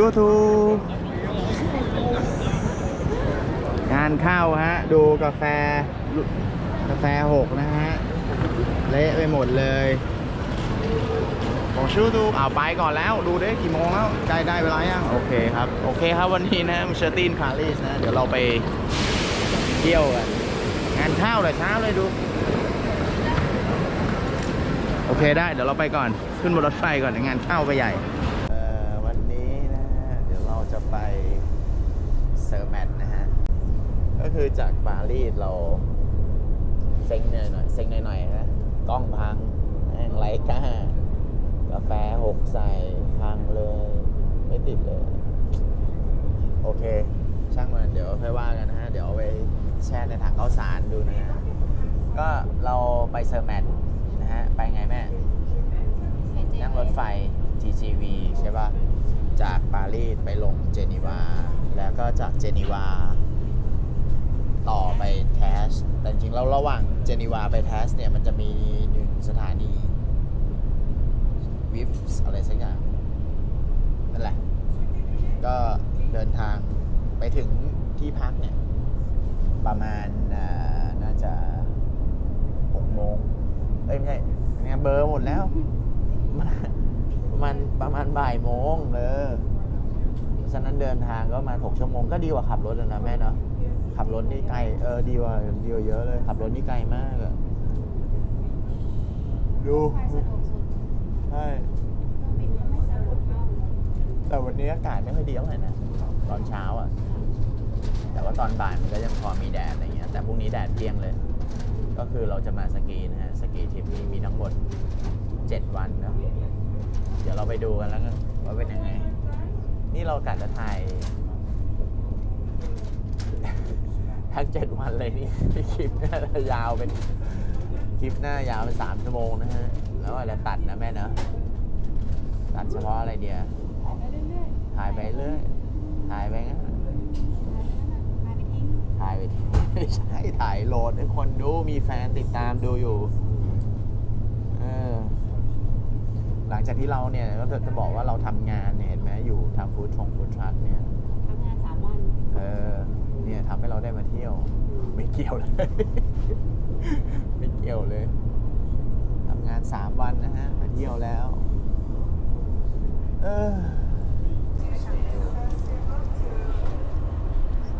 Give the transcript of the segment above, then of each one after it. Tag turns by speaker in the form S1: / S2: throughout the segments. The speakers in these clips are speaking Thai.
S1: ชั่วทูงานเข้าฮะ ดูกาแฟ กาแฟหกนะฮะ เละไปหมดเลยของชูดูเอาไปก่อนแล้ว ดูได้กี่โมงแล้วได้ได้เวลายังโอเคครับ โอเคครับวันนี้นะเชอร์ตีนปารีสนะ เดี๋ยวเราไปเที่ยวกันงานข้าวเลยเช้าเลยดู โอเคได้ เดี๋ยวเราไปก่อนขึ้นบนรถไฟก่อนงานเข้าไปใหญ่ เอ่อวันนี้นะฮะ เดี๋ยวเราจะ ไปเซอร์แมตนะฮะ ก็คือจากปารีสเราเซ็งหน่อยหน่อยเซ็งหน่อยหน่อยนะกล้องพังแม่งไรก้ากาแฟหกใส่พังเลย ไม่ติดเลย โอเค ช่างมันเดี๋ยวค่อยว่ากันนะฮะ เดี๋ยวเอาไปแช่ในถังข้าวสารดูนะฮะ ก็เราไปเซอร์แมตนะฮะ ไปไงแม่ นั่งรถไฟ TGV ใช่ป่ะ จาก รีสไปลงเจนีวา แล้วก็จากเจนีวา ต่อไปแทส แต่จริงๆแล้วระหว่างเจนีวาไปแทสเนี่ย มันจะมีหนึ่งสถานีวิฟส์อะไรสักอย่าง นั่นแหละ ก็เดินทางไปถึงที่พักเนี่ย ประมาณน่าจะหกโมงเอ้ย ไม่ใช่เนี่ยเบอร์หมดแล้ว มันประมาณบ่ายโมงเออ ฉะนั้นเดินทางก็ประมาณหกชั่วโมงก็ดีกว่าขับรถอะนะแม่เนาะขับรถนี่ไกลเออดีกว่าดีกว่าเยอะเลยขับรถนี่ไกลมากอะดู
S2: ไฟสะดวกสุด
S1: ใช่
S2: เครื่องบินก็ไม่สะดวกเท่า
S1: แต่วันนี้อากาศไม่ค่อยดีเท่าไหร่นะ ตอนเช้าอะ แต่ว่าตอนบ่ายมันก็ยังพอมีแดดอะไรเงี้ยแต่พรุ่งนี้แดดเปรี้ยงเลย ก็คือเราจะมาสกีนะฮะสกีทริปนี้มีทั้งหมด 7 วันเนอะเดี๋ยวเราไปดูกันแล้วกันว่าเป็นยังไง นี่เรากะจะถ่ายทั้งเจ็ดวันเลยนี่คลิปน่าจะยาวเป็นคลิปหน้ายาวเป็นสามชั่วโมงนะฮะ แล้วอาจจะตัดนะแม่เนอะตัดเฉพาะอะไรเดียว
S2: ถ่ายไปเรื่อย
S1: ถ่ายไปเรื่อยถ่ายไปงั้น
S2: ถ่ายไปทิ้ง
S1: ถ่ายไปไม่ใช่ถ่ายโหลดให้คนดูมีแฟนติดตามดูอยู่เออหลังจากที่เราเนี่ยก็จะบอกว่าเราทำงานเนี่ย อยู่ทำฟู้ดชงฟู้ดทรัคเนี่ย
S2: ทำงานสามวัน
S1: เออเนี่ยทำให้เราได้มาเที่ยว ไม่เกี่ยวเลย ไม่เกี่ยวเลยทำงานสามวันนะฮะมาเที่ยวแล้ว เออ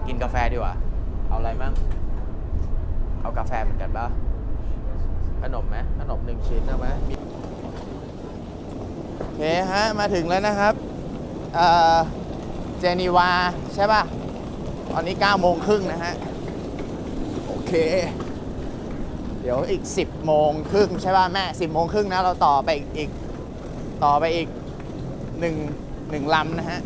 S1: กินกาแฟดีกว่า เอาอะไรมั่งเอากาแฟเหมือนกันปะขนมไหมขนมหนึ่งชิ้นเอาไหมมีโอเคฮะ มาถึงแล้วนะครับ เจนีวา ใช่ป่ะ ตอนนี้9โมงครึ่งนะฮะ โอเค เดี๋ยวอีก 10โมงครึ่งใช่ป่ะแม่ 10โมงครึ่งนะ เราต่อไปอีกอีกต่อไปอีกหนึ่งหนึ่งลำนะฮะ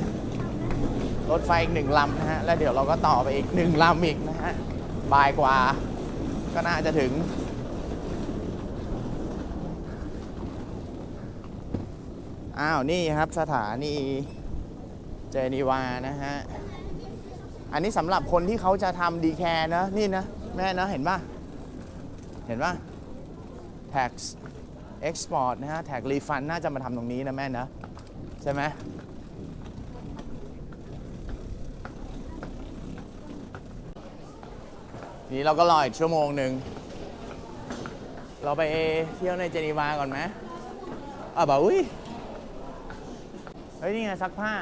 S1: รถไฟอีกหนึ่งลำนะฮะ แล้วเดี๋ยวเราก็ต่อไปอีกหนึ่งลำอีกนะฮะ บ่ายกว่า ก็น่าจะถึงอ้าว นี่ครับสถานี เจนีวานะฮะ อันนี้สำหรับคนที่เขาจะทำดีแคร์นะ นี่นะ แม่นะเห็นป่ะ เห็นป่ะ tax export นะฮะ tax refund น่าจะมาทำตรงนี้นะแม่นะ ใช่ไหมนี่เราก็รออีกชั่วโมงหนึ่ง เราไปเที่ยวในเจนีวาก่อนไหมอะบ่าอุ้ย เฮ้ย นี่ไงซักผ้า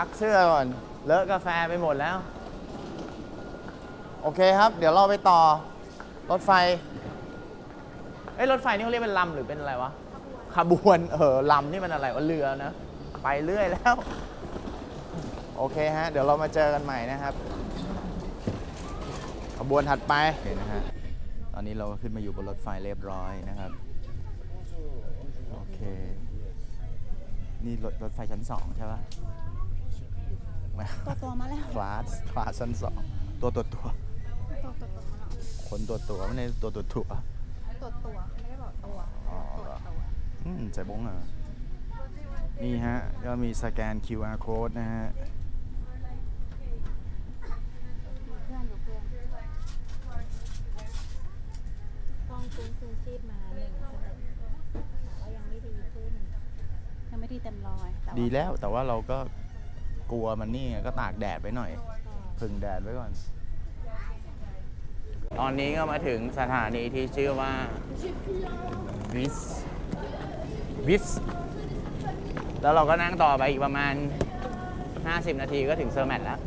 S1: ซักเสื้อก่อน เลอะกาแฟไปหมดแล้ว โอเคครับ เดี๋ยวเราไปต่อ รถไฟ เอ้ย รถไฟนี่เขาเรียกเป็นลำหรือเป็นอะไรวะ ขบวน เออลำนี่มันอะไรวะ เรือนะ ไปเรื่อยแล้ว โอเคฮะ เดี๋ยวเรามาเจอกันใหม่นะครับ ขบวนถัดไปโอเคนะฮะ ตอนนี้เราขึ้นมาอยู่บนรถไฟเรียบร้อยนะครับ โอเค นี่รถรถไฟชั้นสองใช่ปะ
S2: ตัวตัวมาแล้ว
S1: คลาสคลาสชั้นสองตัวตัวตัว
S2: ตัวตัวตัวมาแล้ว
S1: คนตัวตัวไม่ได้ตัวตัวตัว
S2: ตัวตัวไม่ได้บอกตัว
S1: อ๋อ
S2: ตัวตัว
S1: อืมใจบงเหรอนี่ฮะ ก็มีสแกน QR code นะฮะ
S2: ดูเพื่อนดูเพื่อนกล้องฟื้นคืนชีพมาหนึ่งสเต็ปแต่ว่ายังไม่ดีขึ้นดีเต็มร้อยแต่ว่า
S1: ดีแล้วแต่ว่าเราก็ กลัวมันนี่ไงก็ตากแดดไว้หน่อย พึ่งแดดไว้ก่อน ตอนนี้ก็มาถึงสถานีที่ชื่อว่าวิสวิสแล้วเราก็นั่งต่อไปอีกประมาณ 50 นาทีก็ถึงเซอร์แมทแล้ว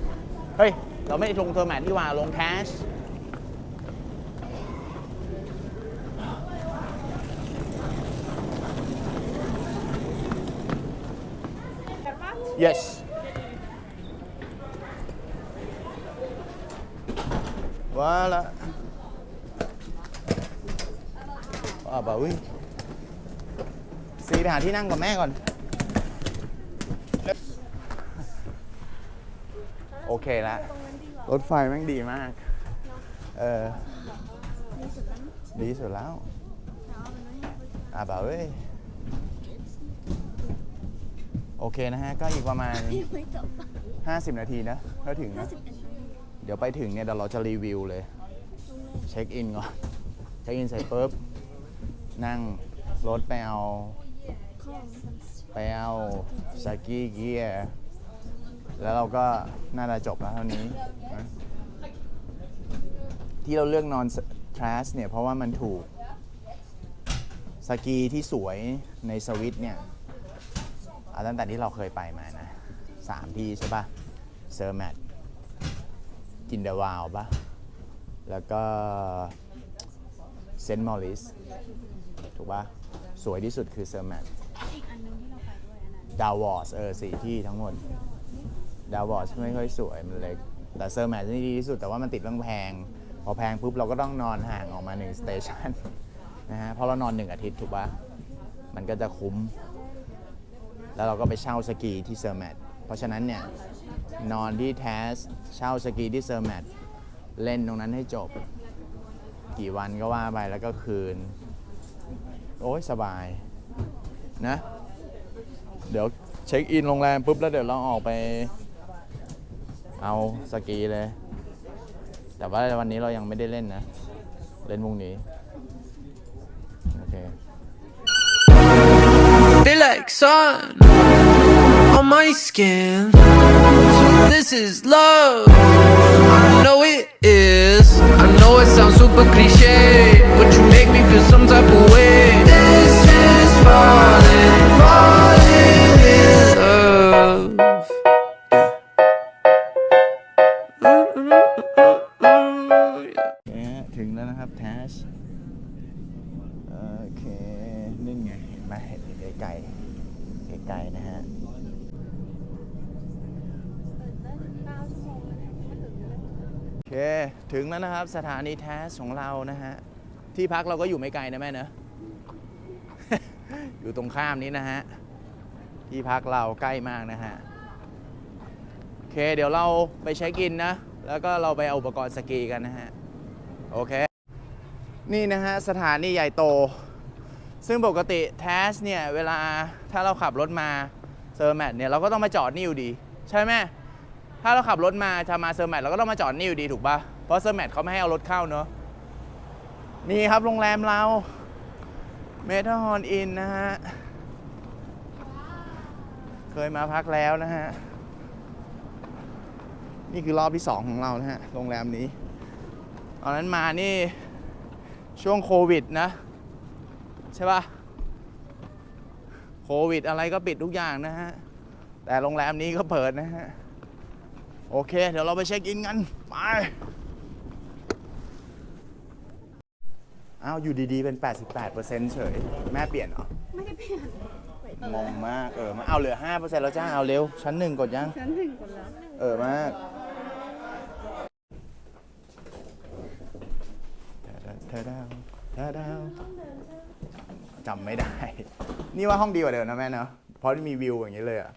S1: เฮ้ย เราไม่ได้ลงเซอร์แมทที่ว่าลงแคช yes ว่าละว่าบ่าวิซีไปหาที่นั่งกับแม่ก่อน โอเคแล้วรถไฟแม่งดีมาก เออ ดีสุดแล้วอ่าบ่าเว้ย โอเคนะฮะ ก็อีกประมาณ
S2: ไม่จบ
S1: 50 นาทีนะก็ถึงนะ เดี๋ยวไปถึงเนี่ยเดี๋ยวเราจะรีวิวเลย เช็คอินก่อน เช็คอินเสร็จปุ๊บ นั่งรถไปเอา ไปเอาสกีเกียร์แล้วเราก็น่าจะจบแล้วเท่านี้นะที่เราเลือกนอนทรัสเนี่ย เพราะว่ามันถูกสกีที่สวยในสวิตเนี่ยตั้งแต่ที่เราเคยไปมานะสามที่ใช่ปะเซอร์แมท จินเดาวาวปะแล้วก็เซนต์มอริสถูกปะสวยที่สุดคือเซอร์แมท
S2: อีกอันนึงที่เราไปด้วยอันนั้น
S1: ดาววอร์สเออสี่ที่ทั้งหมดดาววอร์สไม่ค่อยสวยมันเล็กแต่เซอร์แมทนี่ดีที่สุดแต่ว่ามันติดเรื่องแพง พอแพงปุ๊บเราก็ต้องนอนห่างออกมาหนึ่งสเตชันนะฮะเพราะเรานอนหนึ่งอาทิตย์ถูกปะมันก็จะคุ้ม แล้วเราก็ไปเช่าสกีที่เซอร์แมทเพราะฉะนั้นเนี่ย นอนที่แทสเช่าสกีที่เซอร์แมทเล่นตรงนั้นให้จบ กี่วันก็ว่าไปแล้วก็คืน โอ้ยสบายนะ เดี๋ยวเช็คอินโรงแรมปุ๊บแล้วเดี๋ยวเราออกไปเอาสกีเลย แต่ว่าวันนี้เรายังไม่ได้เล่นนะ เล่นพรุ่งนี้ โอเค
S3: Feel like sun on my skin. This is love. I know it is. I know it sounds super cliche, but you make me feel some type of way. This is falling, falling in love.
S1: โอเคฮะถึงแล้วนะครับแทชโอเคนี่ไงเห็นไหมเห็นไกลๆไกลๆนะฮะ เค ถึงแล้วนะครับสถานีแทสของเรานะฮะ ที่พักเราก็อยู่ไม่ไกลนะแม่เนอะอยู่ตรงข้ามนี้นะฮะ ที่พักเราใกล้มากนะฮะ โอเค เดี๋ยวเราไปเช็คอินนะ แล้วก็เราไปเอาอุปกรณ์สกีกันนะฮะ โอเค นี่นะฮะ สถานีใหญ่โต ซึ่งปกติแทสเนี่ย เวลาถ้าเราขับรถมาเซอร์แมทเนี่ย เราก็ต้องมาจอดนี่อยู่ดี ใช่ไหม ถ้าเราขับรถมาจะมาเซอร์แมทเราก็ต้องมาจอดนี่อยู่ดีถูกปะเพราะเซอร์แมทเขาไม่ให้เอารถเข้าเนอะนี่ครับโรงแรมเราเมทัลฮอนอินนะฮะ เคยมาพักแล้วนะฮะ นี่คือรอบที่ 2 ของเรานะฮะ โรงแรมนี้ ตอนนั้นมานี่ช่วงโควิดนะ ใช่ป่ะ โควิดอะไรก็ปิดทุกอย่างนะฮะ แต่โรงแรมนี้ก็เปิดนะฮะ โอเค เดี๋ยวเราไปเช็คอินกัน ไปอ้าวอยู่ดีๆเป็น 88%เฉย แม่เปลี่ยนเหรอ
S2: ไม่ได้เปลี่ยน
S1: งงมาก เออ มาเอาเหลือ 5%แล้วจ้า เอาเร็ว ชั้นหนึ่งกดยัง
S2: ฉันถึงคนแล้ว
S1: เออมากเธอดาวเธอดาวจำไม่ได้ นี่ว่าห้องดีกว่าเดิมนะแม่เนาะเพราะมีวิวอย่างนี้เลยอะ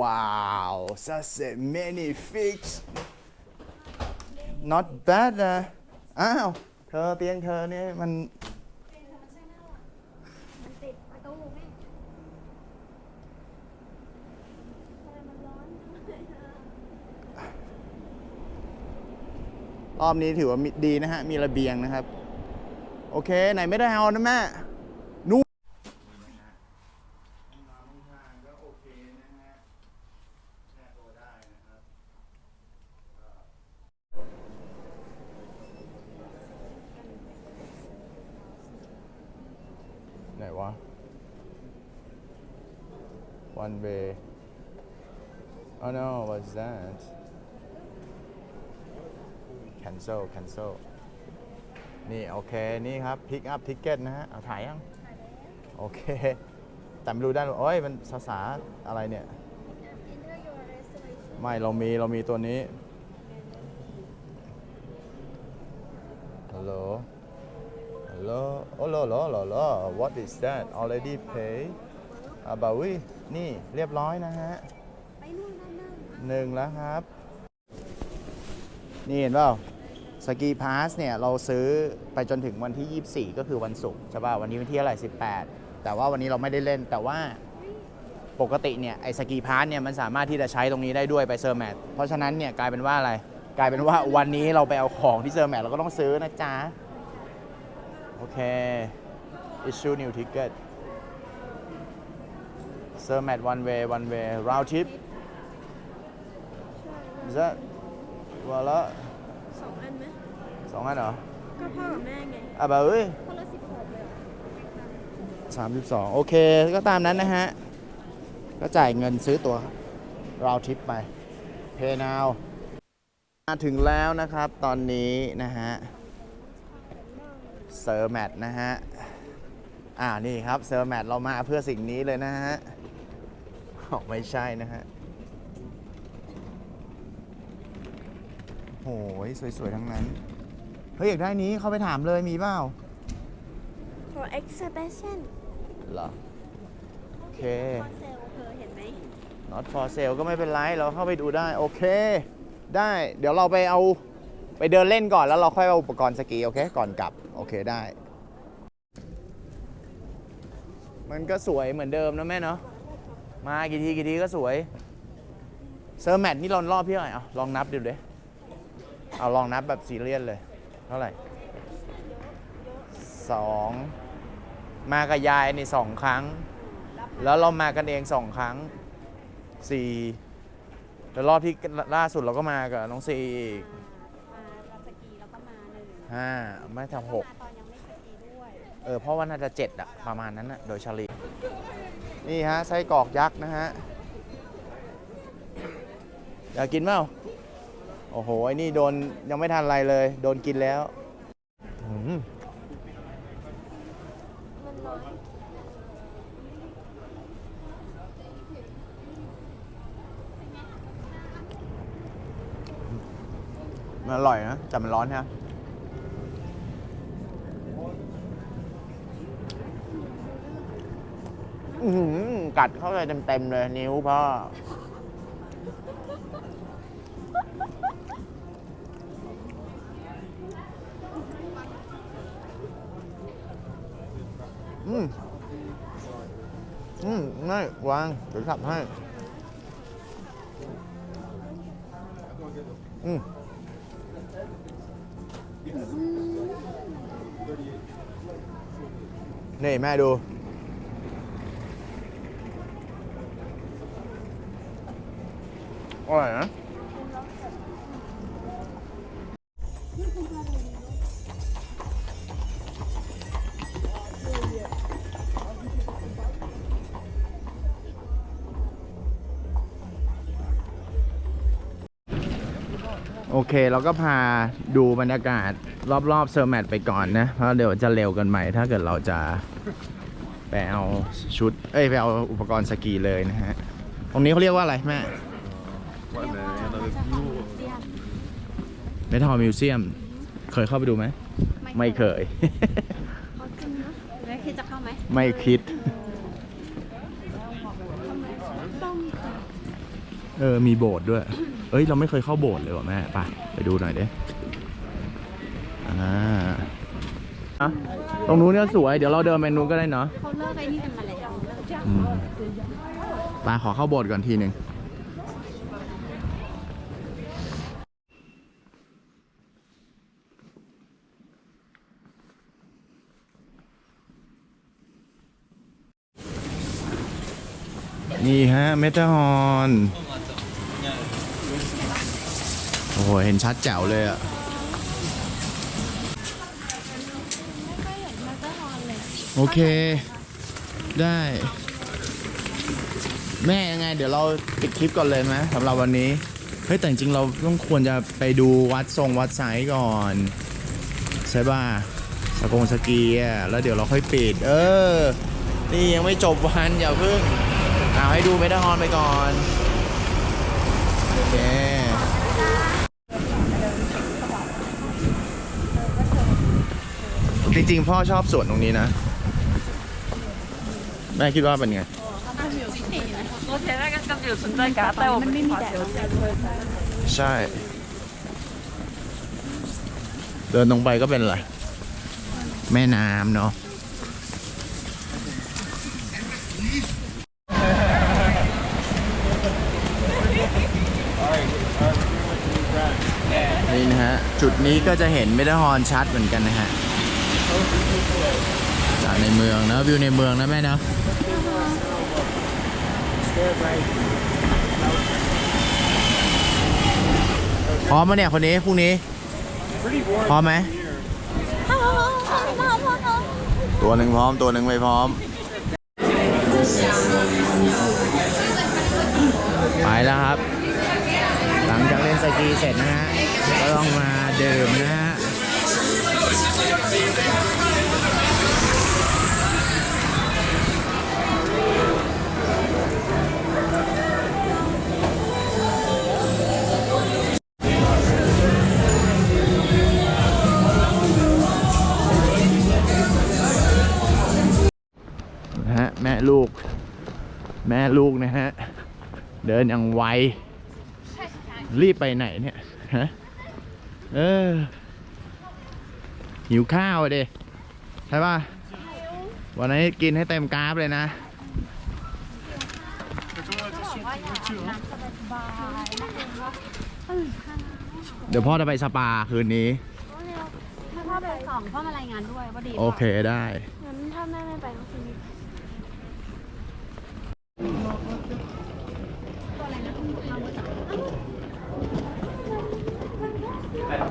S1: ว้าว such a many fix not bad นะอ้าวเธอเตียงเธอเนี่ยมัน
S2: รอ
S1: บนี้ถือว่าดีนะฮะ มีระเบียงนะครับ โอเค ไหนไม่ได้เอานะแม่นู่น นวะ one way oh no what's that cancel cancel นี่โอเค นี่ครับ pick up ticket นะฮะ เอาถ่ายยัง โอเค แต่ไม่รู้ได้านโอ้ย มันภาษาอะไรเนี่ย
S2: enter your reservation
S1: ไม่ เรามี เรามีตัวนี้ ฮัลโหล ฮัลโหลโอ้โหลโหลโหลโหล what is that already pay อ่าบ่าวินี่เรียบร้อยนะฮะ
S2: ไปนู่นนั่นนั่น
S1: หนึ่งแล้วครับ นี่เห็นเปล่า สกีพาสเนี่ยเราซื้อไปจนถึงวันที่ 24 ก็คือวันศุกร์ใช่ป่ะวันนี้วันที่อะไร18 แต่ว่าวันนี้เราไม่ได้เล่นแต่ว่าปกติเนี่ยไอ้สกีพาสเนี่ยมันสามารถที่จะใช้ตรงนี้ได้ด้วยไปเซอร์แมทเพราะฉะนั้นเนี่ยกลายเป็นว่าอะไร กลายเป็นว่าวันนี้เราไปเอาของที่เซอร์แมทเราก็ต้องซื้อนะจ๊ะ โอเค issue new ticket เซอร์แมท one way one way round trip Is that วันละ
S2: สองอันไหม
S1: ส องอันเหรอ
S2: ก็พ่อกับแม่ไง
S1: อะแบบเอ้ย
S2: คนละสิบหกเลยเหรอ
S1: สามสิบสองโอเค ก็ตามนั้นนะฮะ ก็จ่ายเงินซื้อตัวราวทิปไป เพย์นาวมาถึงแล้วนะครับตอนนี้นะฮะเซอร์แมทนะฮะ อ่านี่ครับเซอร์แมทเรามาเพื่อสิ่งนี้เลยนะฮะอ๋อไม่ใช่นะฮะโอ้ยสวย ๆ ทั้งนั้น เฮ้ยอยากได้นี้เข้าไปถามเลยมีเปล่า
S2: for exhibition
S1: เหรอ โอเค
S2: คอนเซลเธอเห็นไหม
S1: not for sale ก็ไม่เป็นไร เราเข้าไปดูได้ โอเค ได้เดี๋ยวเราไปเอาไปเดินเล่นก่อนแล้วเราค่อยเอาอุปกรณ์สกี โอเค ก่อนกลับ โอเคได้ มันก็สวยเหมือนเดิมนะแม่เนาะมากี่ทีกี่ทีก็สวยเซอร์แมทนี่เรารอบพี่เท่าไหร่เอาลองนับดูเลยเอาลองนับแบบซีเรียสเลย เท่าไหร่สองมากับยายนี่สองครั้ง แล้วเรามากันเองสองครั้งสี่แล้วรอบที่ล่าสุดเราก็มากับน้องซีอีก
S2: มาเราสกีแล้วก็มาหนึ่ง
S1: ห้าไม่ทำหก
S2: มาตอนยังไม่สกีด้วย
S1: เออเพราะว่าน่าจะเจ็ดอะประมาณนั้นอะโดยเฉลี่ยนี่ฮะไส้กรอกยักษ์นะฮะ อยากกินเปล่าโอ้โหไอ้นี่โดนยังไม่ทันอะไรเลย โดนกินแล้วอืม
S2: มันอ
S1: ร่อยนะแต่มันร้อนฮะอื้อหือกัดเข้าไปเต็มๆเลย นิ้วพ่อ อืมอืมไม่วางเดี๋ยวขับให้ อืมนี่แม่ดู อร่อยนะ โอเคเราก็พาดูบรรยากาศรอบๆเซอร์แมทไปก่อนนะ เพราะเดี๋ยวจะเร็วเกันใหม่ถ้าเกิดเราจะไปเอาชุด เอ้ยไปเอาอุปกรณ์สกีเลยนะฮะ ตรงนี้เขาเรียกว่าอะไรแม่ เมทัลมิวเซียม เคยเข้าไปดูไหม ไม่เคย
S2: เขาจริงเนอะแล้วคิดจะเข้าไหม
S1: ไม่คิด
S2: ต้อง
S1: เออ มีโบสถ์ด้วยเอ้ยเราไม่เคยเข้าโบสถ์เลยว่ะแม่ไปไปดูหน่อยเดิอ่าอะตรงนู้นเนี่ยสวยเดี๋ยวเราเดินไปนู้นก็ได้เนาะ
S2: เขาเลิกไอ้นี่กันมาแล้ว
S1: อืมไปขอเข้าโบสถ์ก่อนทีหนึ่งนี่ฮะเมทาฮอน โอ้โห เห็นชัดแจ๋วเลยอะโอเค ได้ แม่ยังไง เดี๋ยวเราปิดคลิปก่อนเลยไหมสำหรับวันนี้ เฮ้ย แต่จริงเราต้องควรจะไปดูวัดทรงวัดไซส์ก่อนใช่ป่ะสกงสกีอะแล้วเดี๋ยวเราค่อยปิด เออ นี่ยังไม่จบวันอย่าเพิ่งเอาให้ดูเมทาฮอนไปก่อนโอเค จริงๆ พ่อชอบสวนตรงนี้นะ แม่คิดว่าเป็นไง
S4: 我前面跟跟住有存在感，但我们没发现。
S1: ใช่ เดินตรงไปก็เป็นอะไร แม่น้ำเนาะนี่นะฮะ จุดนี้ก็จะเห็นเมทาฮอนชัดเหมือนกันนะฮะ จากในเมืองนะวิวในเมืองนะแม่นะพร้อมไหมเนี่ยคนนี้พรุ่งนี้พร้อมไหมตัวหนึ่งพร้อมตัวหนึ่งไม่พร้อม ไปแล้วครับ หลังจากเล่นสกีเสร็จนะฮะก็ต้องมาดื่มนะฮะนะ ฮะแม่ลูก แม่ลูกนะฮะ เดินอย่างไว รีบไปไหนเนี่ย ฮะ เออ หิวข้าวอะดิใช่ป่ะวันนี้กินให้เต็มกราฟเลยนะเดี๋ยวพ่อจะไปสปาคืนนี้
S2: ถ้าพ่อไปส่องพ่อมารายงานด้วยว่าดี
S1: โอเคได้
S2: งั้นถ้าแม่ไม่ไปก็คือ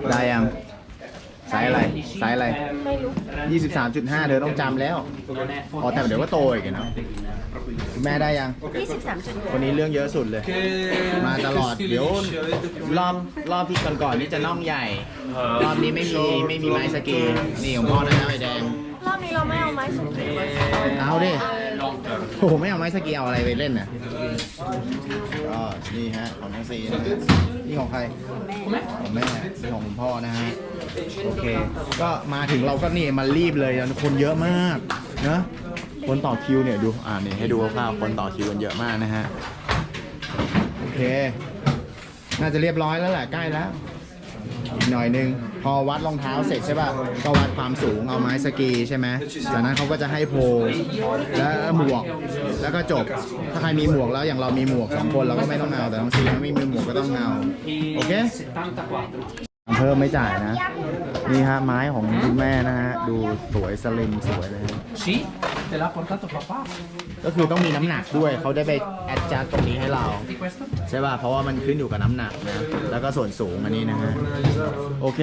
S1: ได้ยัง ไซส์อะไรไซส์อะไรไม่รู้23.5เธอต้องจำแล้วอ๋อแต่เดี๋ยวก็โตอีกอะเนาะคุณแม่ได้ยัง
S2: 23จุด
S1: คนนี้เรื่องเยอะสุดเลย มาตลอด เดี๋ยวรอบรอบที่ก่อนๆนี่จะน่องใหญ่ รอบนี้ไม่มีไม่มีไม้สกีนี่ของพ่อนะไอ้แดง
S2: รอบนี้เราไม่เอาไม้สุดเลย
S1: เอาดิโอ้โหไม่เอาไม้สกีเอาอะไรไปเล่นน่ะก็ นี่ฮะของน้องซีนะฮะนี่ของใครของแม่ของแม่นี่ของคุณพ่อนะฮะโอเค ก็มาถึงเราก็นี่มารีบเลยคนเยอะมากเนอะคนต่อคิวเนี่ยดูอ่านี่ให้ดูคร่าวๆคนต่อคิวกันเยอะมากนะฮะโอเค น่าจะเรียบร้อยแล้วแหละใกล้แล้ว อีกหน่อยนึง พอวัดรองเท้าเสร็จใช่ป่ะก็วัดความสูงเอาไม้สกีใช่ไหมจากนั้นเขาก็จะให้โพลและหมวกแล้วก็จบ ถ้าใครมีหมวกแล้วอย่างเรามีหมวกสองคนเราก็ไม่ต้องเอาแต่น้องซีไม่มีหมวกก็ต้องเอาโอเคเพิ่มไม่จ่ายนะ นี่ฮะไม้ของคุณแม่นะฮะ ดูสวยสลิมสวยเลยฮะ
S5: Sì, te l'ha portato papà.
S1: ก็คือต้องมีน้ำหนักด้วยเขาได้ไปแอดจัดตรงนี้ให้เราใช่ป่ะ เพราะว่ามันขึ้นอยู่กับน้ำหนักนะ แล้วก็ส่วนสูงอันนี้นะฮะ โอเค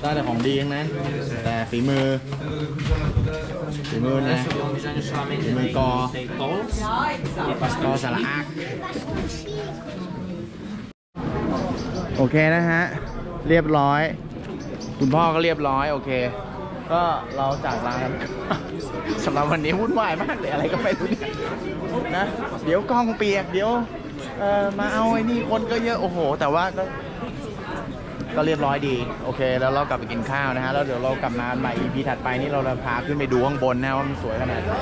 S1: ได้แต่ของดีทั้งนั้น แต่ฝีมือ ฝีมือนะ
S5: Adesso abbiamo bisogno solamente
S1: Come
S5: dei,
S1: co.
S5: dei balls e
S1: ก็
S5: pastore
S1: สาระอักโอเคนะฮะ เรียบร้อย คุณพ่อก็เรียบร้อย โอเค ก็เราจากลากัน สำหรับวันนี้วุ่นวายมากเลยอะไรก็ไม่รู้เนี่ยนะ เดี๋ยวกล้องเปียก เดี๋ยวเออมาเอาไอ้นี่คนก็เยอะโอ้โห แต่ว่าก็ก็เรียบร้อยดี โอเค แล้วเรากลับไปกินข้าวนะฮะ แล้วเดี๋ยวเรากลับมาใหม่ EP ถัดไปนี่เราจะพาขึ้นไปดูข้างบนนะว่ามันสวยขนาดไหน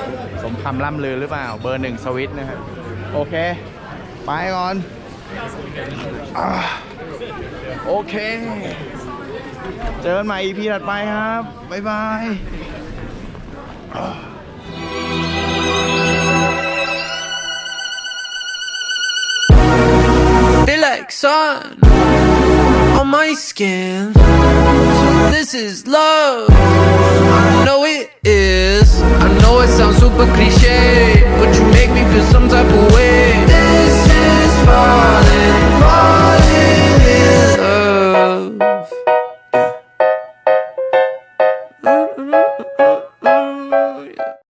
S1: สมคำล่ำลือหรือเปล่า เบอร์หนึ่งสวิตนะฮะ โอเค ไปก่อนอ่าโอเค เจอกันใหม่ EP ถัดไปครับ บ๊ายบาย
S3: sun on my skin. So this is love. I know it is. I know it sounds super cliche, but you make me feel some type of way. This is falling, falling.